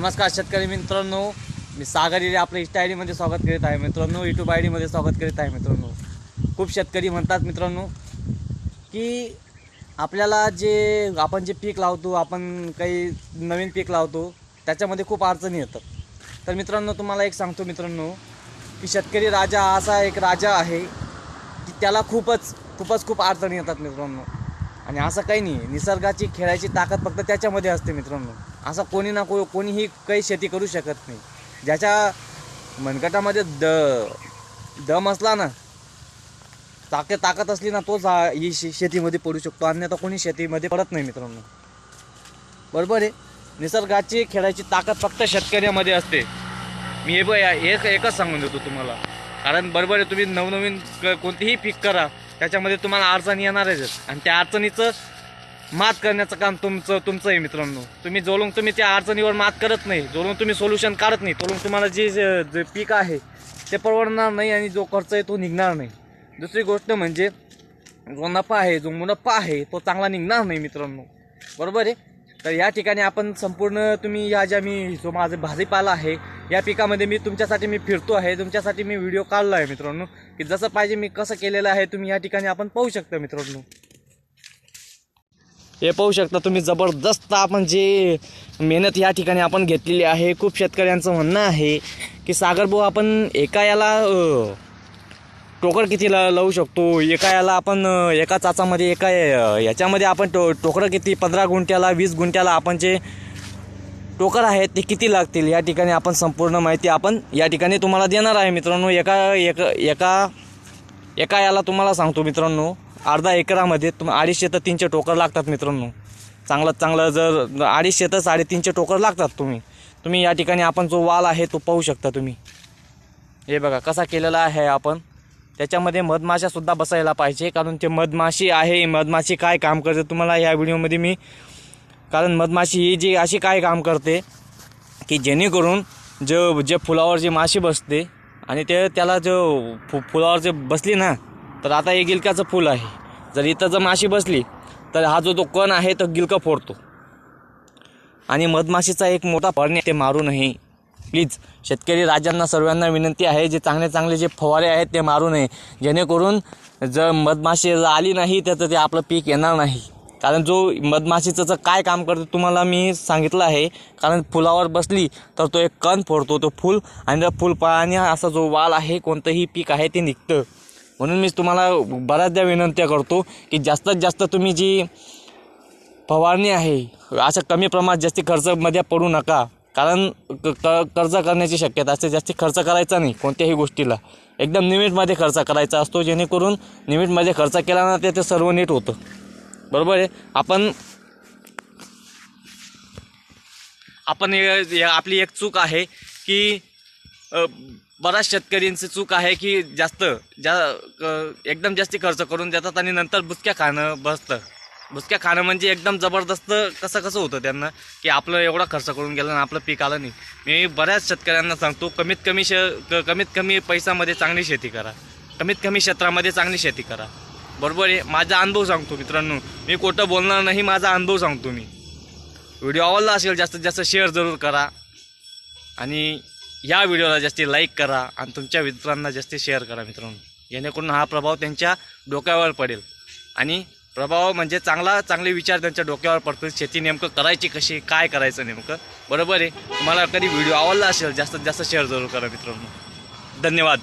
नमस्कार शेतकरी मित्रांनो. मी सागर हिरे आपल्या इंस्टा आय डीमध्ये स्वागत करीत आहे. मित्रांनो यूट्यूब आय डीमध्ये स्वागत करीत आहे मित्रांनो. खूप शेतकरी म्हणतात मित्रांनो की आपल्याला जे आपण जे पीक लावतो आपण काही नवीन पीक लावतो त्याच्यामध्ये खूप अडचणी येतात. तर मित्रांनो तुम्हाला एक सांगतो मित्रांनो की शेतकरी राजा असा एक राजा आहे की त्याला खूपच खूपच खूप अडचणी येतात मित्रांनो. आणि असं काही नाही निसर्गाची खेळायची ताकद फक्त त्याच्यामध्ये असते मित्रांनो. असं कोणी ना को कोणीही काही शेती करू शकत नाही. ज्याच्या मनगटामध्ये द दम असला ना ताकद ताकद असली ना तोच ही शेतीमध्ये पडू शकतो. अन्यथा कोणी शेतीमध्ये पडत नाही मित्रांनो. बरोबर आहे? निसर्गाची खेळायची ताकद फक्त शेतकऱ्यामध्ये असते. मी हे ब एक एकच सांगून देतो तुम्हाला. कारण बरोबर आहे तुम्ही नवनवीन क- कोणतीही पीक करा त्याच्यामध्ये तुम्हाला अडचणी येणारच आहेत आणि त्या अडचणीचं मात करण्याचं काम तुमचं तुमचं आहे मित्रांनो. तुम्ही जोलून तुम्ही त्या अडचणीवर मात करत नाही. जोलून तुम्ही सोल्युशन काढत नाही. तोलून तुम्हाला जे जे जे पीक आहे ते परवडणार नाही आणि जो खर्च आहे तो निघणार नाही. दुसरी गोष्ट म्हणजे जो नफा आहे जो मुनफा आहे तो चांगला निघणार नाही मित्रांनो. बरोबर आहे? तर या ठिकाणी आपण संपूर्ण तुम्ही या ज्या मी जो माझा भाजीपाला आहे या पिकामध्ये मी तुमच्यासाठी मी फिरतो आहे. तुमच्यासाठी मी व्हिडिओ काढला आहे मित्रांनो. की जसं पाहिजे मी कसं केलेलं आहे तुम्ही या ठिकाणी आपण पाहू शकता मित्रांनो. हे पाहू शकता तुम्ही जबरदस्त आपण जे मेहनत या ठिकाणी आपण घेतलेली आहे. खूप शेतकऱ्यांचं म्हणणं आहे की सागर भाऊ आपण एका याला टोकर किती ला लावू शकतो? एका याला आपण एका चाचामध्ये एका याच्यामध्ये आपण टो टोकरं किती? पंधरा गुंठ्याला वीस गुंठ्याला आपण जे टोकर आहेत ते किती लागतील? या ठिकाणी आपण संपूर्ण माहिती आपण या ठिकाणी तुम्हाला देणार आहे मित्रांनो. एका एका एका एका याला तुम्हाला सांगतो मित्रांनो. अर्धा एकरामध्ये तुम अडीचशे तर तीनशे टोकर लागतात मित्रांनो. चांगलं चांगलं जर अडीचशे तर साडेतीनशे टोकर लागतात तुम्ही. तुम्ही या ठिकाणी आपण जो वाल आहे तो पाहू शकता तुम्ही. हे बघा कसा केलेला आहे आपण. त्याच्यामध्ये मधमाशासुद्धा बसायला पाहिजे कारण ते मधमाशी आहे. मधमाशी काय काम करते तुम्हाला या व्हिडिओमध्ये मी कारण मधमाशी ही जी अशी काय काम करते की जेणेकरून जे जे फुलावर जी माशी बसते आणि ते त्याला जो फु फुलावर जे बसली ना तर आता हे गिलकाचं फुल आहे. जर इथं जर माशी बसली तर हा जो तो कण आहे तो गिलका फोडतो. आणि मधमाशीचा एक मोठा फरणे ते मारू नये. प्लीज शेतकरी राजांना सर्वांना विनंती आहे जे चांगले चांगले जे फवारे आहेत ते मारू नये. जेणेकरून जर मधमाशी जर आली नाही त्याचं ते आपलं पीक येणार नाही. कारण जो मधमाशीचं जर काय काम करतो तुम्हाला मी सांगितलं आहे कारण फुलावर बसली तर तो एक कण फोडतो तो फूल. आणि त्या फुलपाळाने असा जो वाल आहे कोणतंही पीक आहे ते निघतं. म्हणून मी तुम्हाला बऱ्याचदा विनंत्या करतो की जास्तीत जास्त तुम्ही जी फवारणी आहे असं कमी प्रमाणात जास्ती खर्चमध्ये पडू नका. कारण क क- कर्ज करण्याची शक्यता असते. जास्ती खर्च करायचा नाही कोणत्याही गोष्टीला. एकदम निमिटमध्ये खर्च करायचा असतो जेणेकरून निमिटमध्ये खर्च केला ना ते ते सर्व नीट होतं. बरोबर आहे? आपण आपण आपली एक चूक आहे की बराच बऱ्याच शेतकऱ्यांची चूक आहे की जास्त जा क- एकदम जास्ती खर्च करून देतात आणि नंतर बुचक्या खाणं बसतं. बुचक्या खाणं म्हणजे एकदम जबरदस्त कसं कसं होतं त्यांना की आपलं एवढा खर्च करून गेलं आणि आपलं पीक आलं नाही. मी बऱ्याच शेतकऱ्यांना सांगतो कमीत कमी श कमीत कमी पैशामध्ये चांगली शेती करा. कमीत कमी क्षेत्रामध्ये चांगली शेती करा. बरोबर आहे? माझा अनुभव सांगतो मित्रांनो. मी खोटं बोलणार नाही माझा अनुभव सांगतो मी. व्हिडिओ आवडला असेल जास्तीत जास्त शेअर जरूर करा. आणि या व्हिडिओला जास्ती लाईक करा आणि तुमच्या मित्रांना जास्ती शेअर करा मित्रांनो. जेणेकरून हा प्रभाव त्यांच्या डोक्यावर पडेल. आणि प्रभाव म्हणजे चांगला चांगले विचार त्यांच्या डोक्यावर पडतील. शेती नेमकं करायची कशी काय करायचं नेमकं बरोबर आहे? तुम्हाला कधी व्हिडिओ आवडला असेल जास्तीत जास्त शेअर जरूर करा मित्रांनो. धन्यवाद.